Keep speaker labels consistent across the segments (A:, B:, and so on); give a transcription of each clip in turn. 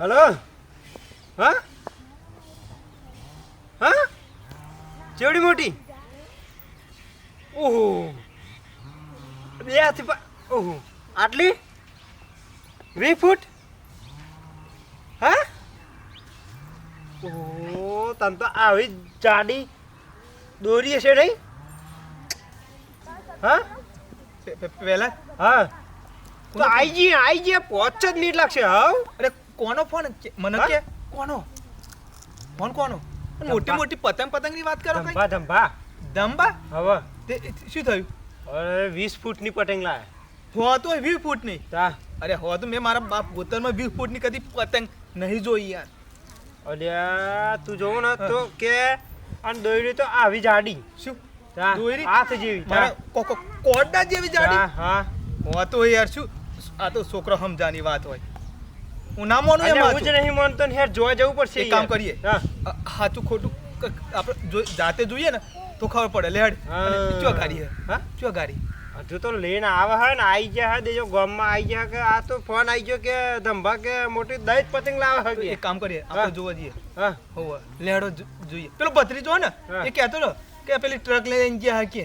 A: Hello હા હા ચેવડી મોટી ઓહો બે હાથી પા ઓહો આટલી વીસ ફૂટ હા ઓહો તને તો આવી જાડી દોરી હશે નહીં હા
B: પે- પે- પહેલા
A: હા તો આઈ જી આઈ જી પાંચ જ મિનિટ લાગશે હા
B: અરે કોનો ફોન? મને કે કોનો? ફોન કોનો? મોટી મોટી પતંગ પતંગની વાત કરો કઈ?
A: ધંભા ધંભા હવે.
B: તે શું થયું?
A: અરે વીસ ફૂટની પતંગ લાય
B: હો તો વીસ ફૂટની.
A: તા
B: અરે હો તો મેં મારા બાપ ગોતરમાં વીસ ફૂટની કદી પતંગ નહીં જોઈ યાર.
A: અલ્યા તું જોવું ને તો કે અને દોયડી તો આવી જાડી.
B: શું?
A: તા
B: દોયડી?
A: હાથ જેવી. તા
B: મારા કો- કો- જેવી જાડી?
A: હા
B: હો. તો યાર શું? આ તો છોકરો સમજાની વાત હોય. હું ના માનું એમ
A: હું જ નહીં માનતો ને હેર જોવા જવું પડશે
B: એક કામ કરીએ.
A: હા.
B: સાચું ખોટું આપણે જાતે જોઈએ ને તો ખબર પડે. લેડ ચો ગાડી હે?
A: હા?
B: ચો ગાડી?
A: હજુ તો લઈને આવે હે ને આઈ ગયા હે દેજો ગામમાં આઈ ગયા કે આ તો ફોન આઈ ગયો કે ધંભા કે મોટી દહીં પતંગ લાવે હે
B: એક કામ કરીએ. આપણે જોવા જઈએ.
A: હા.
B: હોવે. લેડો જોઈએ. પેલો ભત્રીજો ને એ કહેતો હતો કે પેલી ટ્રક લઈને ગયા હે કે?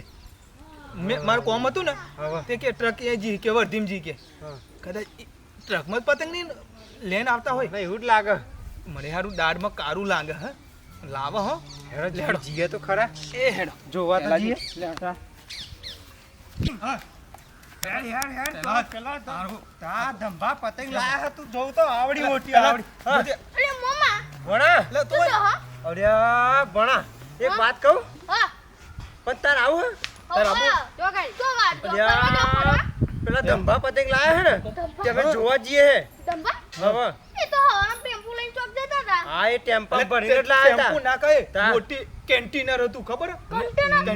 B: મેં મારું કોમ હતું ને તે કે ટ્રક એ જી કે વર્ધીમજી કે. કદાચ ટ્રકમાં જ પતંગ નહીં લઈને આવતા હોય?
A: ના, એવું જ લાગે.
B: મને હારું દાળમાં કારું લાગે હે? લાવો હો.
A: હેડો
B: લેડો.
A: જીએ તો ખરા.
B: એ હેડો.
A: જોવા તો જીએ.
B: જી.
A: હેડ, હેડ, હેડ,
B: પેલા
A: પેલા તા ધંભા પતંગ લાયા તું જોઉં તો આવડી મોટી આવડી.
C: અરે મમ્મા
A: ભણા.
B: લે તું
A: અરે ભણા. એક વાત કહું?
C: હા.
A: પણ તાર આવું?
B: તાર
C: હવે જો ગાડી જો વાત
A: પેલા ધંભા પતંગ લાયા હે ને? તે અમે જોવા જઈએ હે.
C: ધંભા એ તો હવાના ટેમ્પો લઈને ચોક જતા હતા.
A: હા એ ટેમ્પો ભરીને જ
B: ટે-
A: લાયા
B: ટેમ્પુ
A: હતા.
B: ના કહે મોટી કેન્ટીનર હતું ખબર?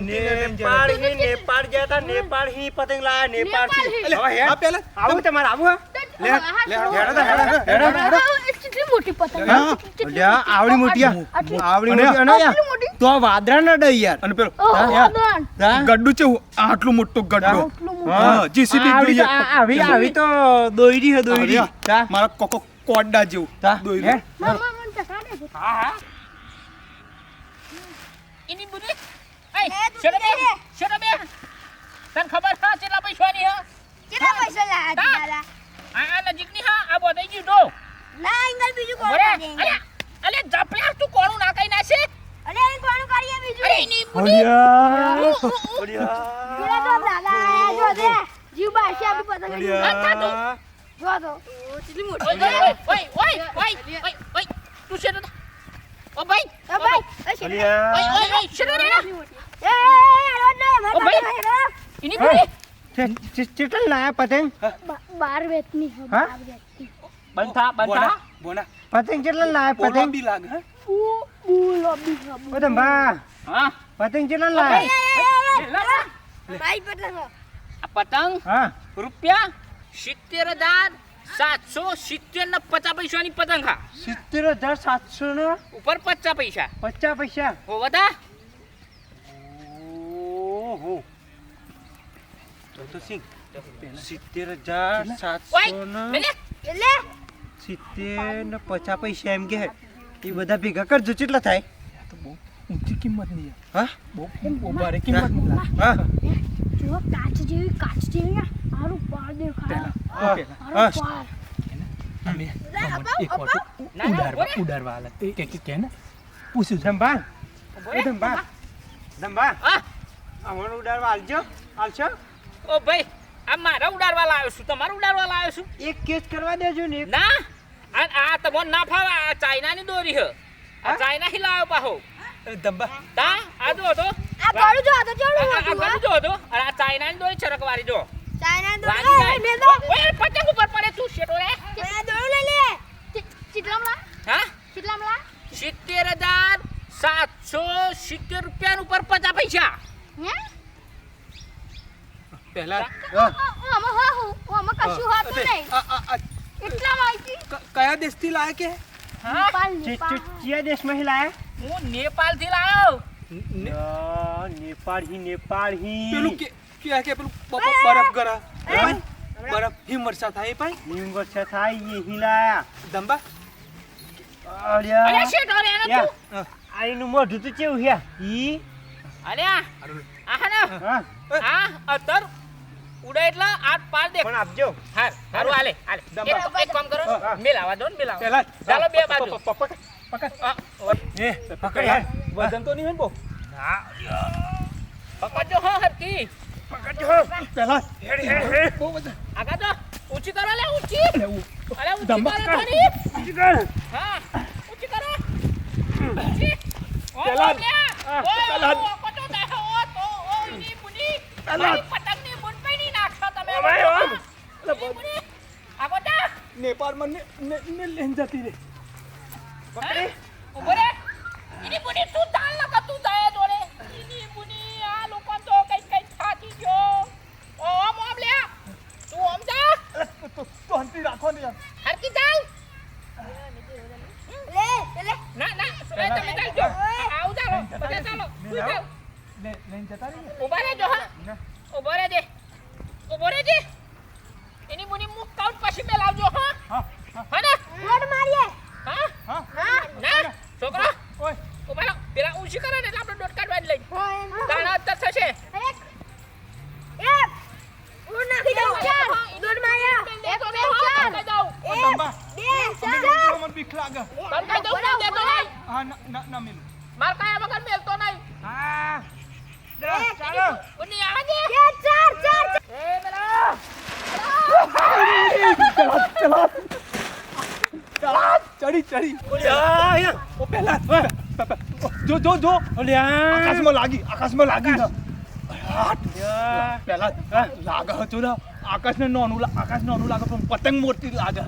A: નેપાળ હી નેપાળ ગયા હતા નેપાળ હી પતંગ લાયા
C: નેપાળથી.
B: હતા.
A: હવે
B: આ પેલા
A: આવું. તમારે આવું
B: લે, હેડો હેડો, હેડો,
C: કેટલી મોટી પતંગ
D: આવડી મોટી? આવડી મોટી અને તો વાદરા ન ડઈ યાર.
B: અને પેલો? ગડ્ડું છે આટલું મોટું ગડ્ડું. હા. જીસીબી
D: આવડી તો-
B: જોઈએ.
D: આ- આવી આવી તો દોયડી હે દોયડી. તા?
B: મારા કોકો કોડા જેવું.
D: તા?
C: મામા મને ચખાડે છે.
E: હા હા. એની બુરી એ શેરો બે? તને ખબર હા કેટલા પૈસાની હા?
C: કેટલા પૈસા લાયા તું. દાદા?
E: આ આ નજીકની હા આ બોધાઈ ગયું તો
C: ના, એંગલ બીજું કોણ?
E: અલે અલે જપલા તું કોણું નાખાઈ નાશે
C: અરે, એ કોણ કાઢીએ બીજું?
E: અરે એની બુરી
C: ઓડિયા જો દે. જીવ બારશે આપી પતંગ. જો તો. કેટલી મોટી.
E: ઓય ઓય ઓય ઓય ઓય તું શેરો ઓ ભાઈ
C: એ ભાઈ.
A: અલ્યા.
E: ઓય ઓય ઓય શેરો રે.
C: એ, રોડ નહીં,
E: ઓ ભાઈ.
A: ચે- ચે- ચેટલ લાયા પતંગ
C: બા- બાર વેતની છે,
A: હા?
E: બંધા બંધા
B: બોના
A: પતંગ કેટલા લાયા પતંગ
B: બી લાગે હે?
C: બુ- બુલો બી છે,
A: ઓ ધંભા
E: હા
A: પતંગ કેટલા લાયા
C: ભાઈ પતંગ.
E: પતંગ
A: હા.
E: રૂપિયા સિત્તેર હજાર સાતસો સિત્તેર ને પચાસ પૈસાની પતંગ હા.
A: સિત્તેર હજાર સાતસો ને
E: ઉપર પચાસ પૈસા.
A: પચાસ પૈસા.
E: હો બધા.
A: ઓહો. તો સિંહ સિત્તેર હજાર સાતસો ને
E: લે લે.
A: સિત્તેર ને પચાસ પૈસા એમ કે એ બધા ભેગા કરજો કેટલા થાય?
B: તો બહુ ઊંચી કિંમત નહીં
A: હા?
B: બહુ બહુ ભારે કિંમત
A: હા?
C: જો કાચ જેવી કાચ જેવી. આરું પાર દેખાય.
A: હા. હા.
C: પાર
B: એક આલા. કે કે કે ને? પૂછ્યું છે.
A: એ ધંભા
E: હા.
A: અમારું ઉડાડવા આલજો આલશો
E: ઓ ભાઈ આ મારા ઉડાડવા લાવ્યો છું. તમારે ઉડાડવા લાવ્યો છું.
A: એક કેસ કરવા દેજો ને
E: ના. આ આ તમને ના ફાવે. આ ચાઇનાની દોરી હ. આ
A: હા?
E: ચાઇના લાવ્યો પાહો.
B: દંબા
E: તા આ જો તો
C: ગળું જો આ તો જોડું
E: આ
C: મોટું,
E: જો તો આ ચાઇનાની દોરી ચરકવાળી જો
C: ચાઇના દોરું લે, તો.
E: ઓય પતંગ ઉપર પડે તું શેટો રે
C: આ દોરું લે લે.
E: ચિતલામલા હા
C: ચિતલામલા લા.
E: સિત્તેર હજાર સાતસો સિત્તેર રૂપિયા ઉપર પચાસ પૈસા
C: હે?
B: પહેલા
C: ઓ, ઓ, ઓ, આમાં હા હું, ઓ, આમાં કશું હોતું નહીં. એટલા
B: માહિતી. કયા દેશથી લાયા કે
E: હા
C: નેપાલ
A: ચી-
C: દેશ
A: ચી- ચિયા દેશમાં હી લાયા
E: હું નેપાલથી લાવ્યો
A: અ, નેપાળ હી નેપાળ હી
B: પેલું કે કે કે પેલું બરફ ગરા. બરફ હિમ વર્ષા થાય ભાઈ?
A: હિમ વર્ષા થાય એ હિલાયા.
B: દંબા
D: અલ્યા
E: અલ્યા શેટ અરે એને તું?
D: આ એનું મોઢું તો કેવું હે ઈ?
E: અલ્યા આ હા
D: હા.
E: અતર ઉડે એટલે આટ પાર દે
A: પણ આપજો.
E: હાર હારું. આલે આલે એક એક કામ કરો. મેલ આવા દો ને મેલ આવા. ચાલો બે બાજુ.
B: પકડ પકડ
D: એ પકડ યાર
B: વજન તો નહીં હોય ને બહુ
E: પકડજો હો હરકી
B: પેલા
A: બહુ વજન.
E: આગળ તો ઊંચી કરો લે ઊંચી અરે ઊંચી
B: ધમ્મા.
E: કરો થોડી હા ઊંચી કરો ઊંચી ઓ
B: પેલા.
E: લ્યા. ઓ,
B: પેલા.
E: ઓ, કચો દેખો, ઓ, તો, ઓ, ઈની બુની.
B: પેલા.
E: મારી પતંગની બુન પૈણી નાખશો તમે.
A: ઓમાય, ઓમ.
E: ઈની બુની. આગળ જા.
B: નેપાળમાં ને ને ને લઈને જતી રે
E: હા? ઊભો રે. ઈની બુની તું ચાલ નકર તું જાય જોડે. ઈની બુની, આ લોકોને તો કંઈક કંઈક થાકી ગયો. ઓ, ઓમ, ઓમ લ્યા. તું ઓમ જા.
B: તો તો હંતી રાખો ને યાર
E: હરકી ચાલ.
C: લે લે
E: ના, ના, એ તમે ચાલજો. આવું ચાલો. બધા ચાલો. તું ચાલ.
B: લે લઈને જતા રહીએ
E: ઊભા રહેજો હા ઊભો રહેજે ઊભો રહેજે એની મુની મુખ કાઉન્ટ પછી મેલાવજો હા
B: હા
E: હા ને
C: રોડ મારીએ
E: હા
B: હા
C: હા
E: ના છોકરા
B: ઓય
E: ઊભા રહો પેલા ઊંચી કરે ને એટલે આપણે દોટ કાઢવાની લઈ
C: હા
E: તાણા અત્તર થશે
C: એક એક ઉડ નાખી દઉં ચાર દોડ માર્યા એક બે ચાર
E: કહી દઉં
B: ઓ
C: એક
B: દંબા
C: બે ચાર
B: મને બીક લાગે
E: તને કહી દઉં ના દેતો નહીં
B: હા ના ના ના મિલ
E: માર કાયા વગર મેલતો નહીં
A: હા
C: એક
A: ચાલો
E: બુની આવે દે
C: બે ચાર ચાર
E: એ બેલા
B: ઓ પેલા જો જો જો. આકાશમાં લાગી આકાશમાં લાગી પેલા લાગે હતો ને આકાશ ને નાનું લા- આકાશ નાનું લાગે પણ પતંગ મોટી લાગે.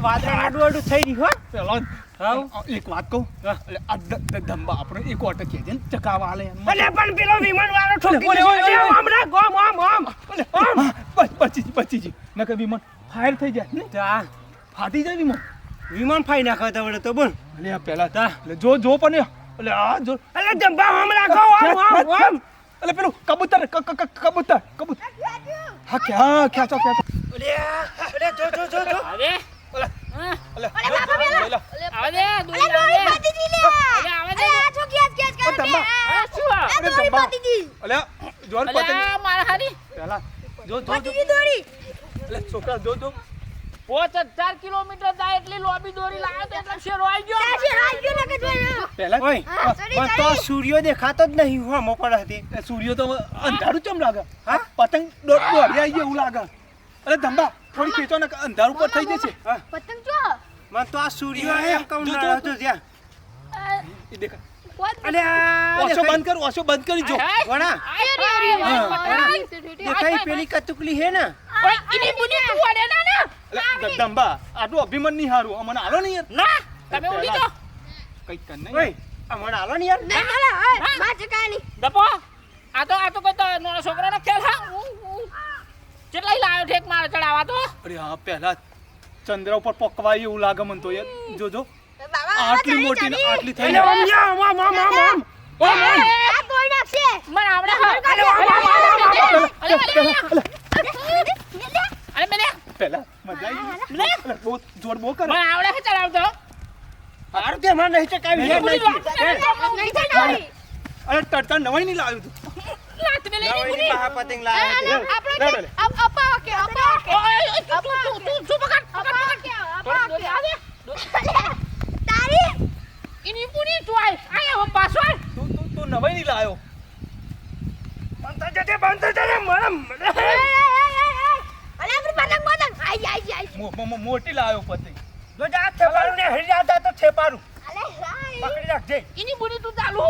D: વાદળ આડું આડું થઈ રહ્યું હો.
B: પેલા એક વાત કહું. ધંબા આપણે એક ઓટો કહેજે છે ને ચકાવા આલે એમ.
A: પણ પેલો વિમાન વાળો ઠોકી અલ્યા, હમણાં ગોમ, આમ, આમ.
B: હા, બચ- બચી જી, નકર વિમાન ફાયર થઈ જાય ને? ફાટી જાય વિમાન.
D: વિમાન ફાઈ નાખવા તા વડે તો બોલ.
B: અલે આ પેલા તા. એટલે જો જો પણ એટલે આ જો.
A: અલ્યા, જંભા હમ રાખો આમ, આમ, આમ.
B: એટલે પેલું કબૂતર ક- ક- ક- કબૂતર કબૂતર. હા કે હા ખેંચો કે
A: અલે અલે જો, જો, જો, જો.
C: બાપા પેલા. અરે
E: દોરી આવે.
C: પાતી દી લે.
E: અરે આવે દે
C: આ છો કેસ કેસ કરે
B: ધમ્મા.
E: શું આ?
C: એ દોરી
B: ધમ્મા.
C: પાતી દી
B: અલે જોર પતંગ
E: મારા હારી.
B: પેલા. જો જો જો.
C: પાતી દી દોરી.
B: એટલે છોકરા જો જો.
E: પોચ હજાર કિલોમીટર જાય એટલી લોબી દોરી લાવ્યો તો એટલે શેરો આવી ગયો
C: જોયો
B: પેલા
D: ઓય તો. સૂર્ય દેખાતો જ નહીં હું આમો પડે હતી
B: સૂર્ય તો અંધારું ચમ લાગે
D: હા?
B: પતંગ દોડ દોડી આવી એવું લાગે અરે ધંબા થોડી ખેંચો ને અંધારું પર થઈ જશે હા
C: પતંગ જો
D: મન તો આ સૂર્ય એમ
B: કમ
D: ના હતો ત્યાં
B: એ દેખા
C: અલે
D: અલ્યા
B: ઓછો બંધ કર ઓછો બંધ કરી જો.
D: વણા. દેખાઈ પેલી કતુકલી હે ને
E: ઓય, ઈની બુની તું અડે ના ને.
B: ધંબા આટલું અભિમાન નહીં હારું. અમને આલો નહીં યાર.
E: ના તમે ઉડી જાઓ
B: કઈ કર નહીં.
D: ઓય આ આલો નહીં યાર.
C: ના ના માં ચકાની
E: દપો આ તો આ તો કોઈ તો નાનો છોકરાનો ખેલ હા. કેટલાય લાવ્યો ઠેક મારે ચડાવા તો?
B: અરે હા પહેલા ચંદ્ર ઉપર પકવાય એવું લાગે મન તો યાર. જોજો.
C: બાબા
B: આટલી મોટી આટલી થઈ
A: ને. આમ, યા, આમ, આમ, આમ, ઓ
E: ઓય,
C: આ તોડી નાખશે
E: મને આવડે હા.
C: અરે,
E: અરે અલે, અલે, અલે, અલે.
C: લે
E: અરે મેલે
B: પહેલા મજા આવી
E: મેલે
B: અરે બહુ બો કરે
E: મને આવડે છે ચલાવતો.
D: હારું તે માં નહીં ચકાવી? હે નહીં.
E: લાત
C: નહીં થાય દોરી
B: અરે તડતા નવાઈ નહીં લાવ્યું તું.
E: લાત
D: મે
E: લઈ
D: ઓય, પાહા પતંગ લાવ્યો છે.
C: આપણે. અપ અપા કે અપા કે.
E: તું, તું, તું, પકડ, પકડ,
C: કે અપા કે.
E: આવે.
C: તારી?
E: ઇની પૂરી તું આય. આય હવે પાછો
B: તું તું તું નવાઈ નહીં લાવ્યો.
A: બંધ જજે, બંધ જજે, મરમ.
C: અલે આપણે પતંગ પતંગ આઈ આઈ આઈ
B: મો- મો- મો- મોટી લાવ્યો પતિ.
A: જો જા, થેપારું ને હરી જાતા તો
C: હાય.
A: પકડી રાખજે.
E: ઈની બુની તું ચાલુ.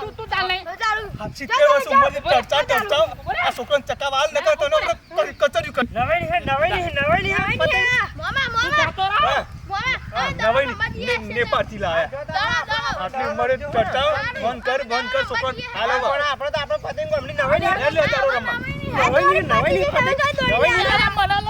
E: તું- તું ચાલ
C: ચાલુ
B: હા, સિત્તેર વર્ષ ઉંમરથી તડતા તડતા આ છોકરાને ચકાવા હાલ નકર તો એનો આપણે કચર્યું કરી.
A: નવાઈ હે, નવાઈ હે, નવાઈ હે, પતંગ.
C: મોમા મોમા.
E: જાતો રહો.
C: મોમા
B: નવાઈ ને નેપાળથી લાયા. આટલી ઉંમરે ચડતા બંધ કર બંધ કર છોકરાને હાલ
A: પણ આપણે તો આપણે પતંગ ગમની નવાઈ હે.
B: લે, લે, તારો રમવા.
A: નવાઈ નવાઈ પતંગ. નવાઈ.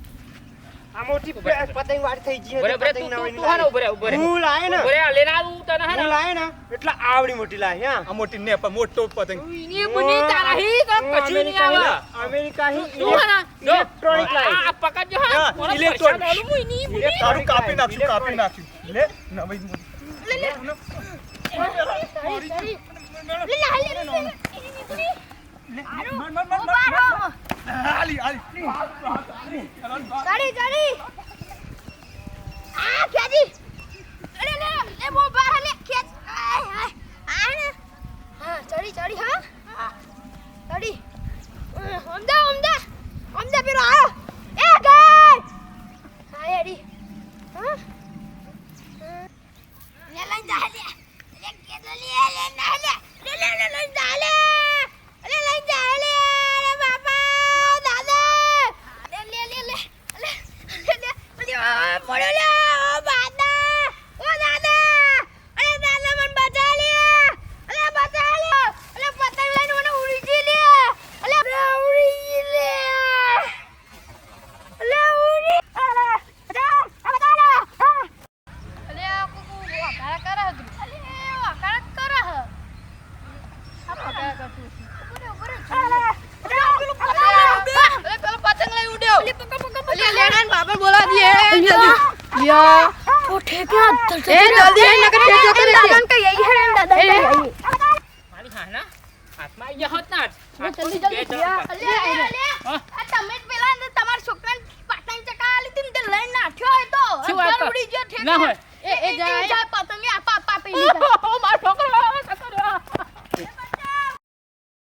E: આ
A: મોટી પતંગ વાળી થઈ ગઈ
E: ઊભો રહે,
A: હતી,
E: ઊભો રહે.
A: પતંગ
E: તું- તું- તું હાનો ઊભો રહે, ઊભો રહે.
A: હું લાય ને.
E: ઊભો રહે, આવું તને હે
A: લાય ને. એટલે આવડી મોટી લાય હા.
B: આ મોટી ને પણ મોટો પતંગ.
E: ઈની તારા હી તો આવે.
A: અમેરિકા- અમેરિકા હી
E: તું હે
A: ઇલેક્ટ્રોનિક લાય.
E: આ- આ પકડજો હા.
B: હા, ઇલેક્ટ્રોનિક.
E: પ્રસાદ આલું ઈની બુની.
B: તારું કાપી નાખ્યું કાપી નાખ્યું લે નવી મોટી.
C: લે લે. લે લે લે
B: આલી આલી
C: ચડી ચડી આ ખેજી અરે, લે લે બો બહાર, લે આય આ હા, ચડી ચડી, હા. ચડી. ઓમદા ઓમદા ઓમદા પેલો આયો એ ગઈ હા એડી હા લે લઈ જા લે લે કે લે લે ના લે લે લે લે લઈ જા લે લે લઈ જા લે અરે બાપા દાદા લે લે લે લે લે લે લે આ પડ્યો લે ઓ દાદા ઓ દાદા અરે દાદા મને બચા લે અરે બચા લે અરે પતંગ લઈને મને ઉડી ગઈ લે અરે અરે ઉડી ગઈ લે અરે ઉડી અરે જા આ બચા લે હા અલે આ કુકુ વાકારા કરે હતું અલે વાકારા જ કરે હ આ વાકારા કરતું છે ઉભરે ઉભરે પેલું પતંગ અલે પેલો પતંગ લઈ ઉડ્યો અલે પકડ પકડ અલે લેડાન બાપા બોલા દીએ યા ઓ ઠેક્યા એ જલ્દી એ નકર करे કરે का यही है હે का यही yei
E: મારી હાના હાથમાં આઈ ગયા હોત ના.
C: જલ્દી જલ્દી અલે અલે? આ તમે પેલા ને તમારા છોકરાને પતંગ ચકાવી લીધી ને તે લઈને નાઠ્યો હોય તો
E: શું વાત?
C: ઉડી ગયો ઠેક
E: ના હોય.
C: એ એ જાય પતંગ આપા આપા પેલી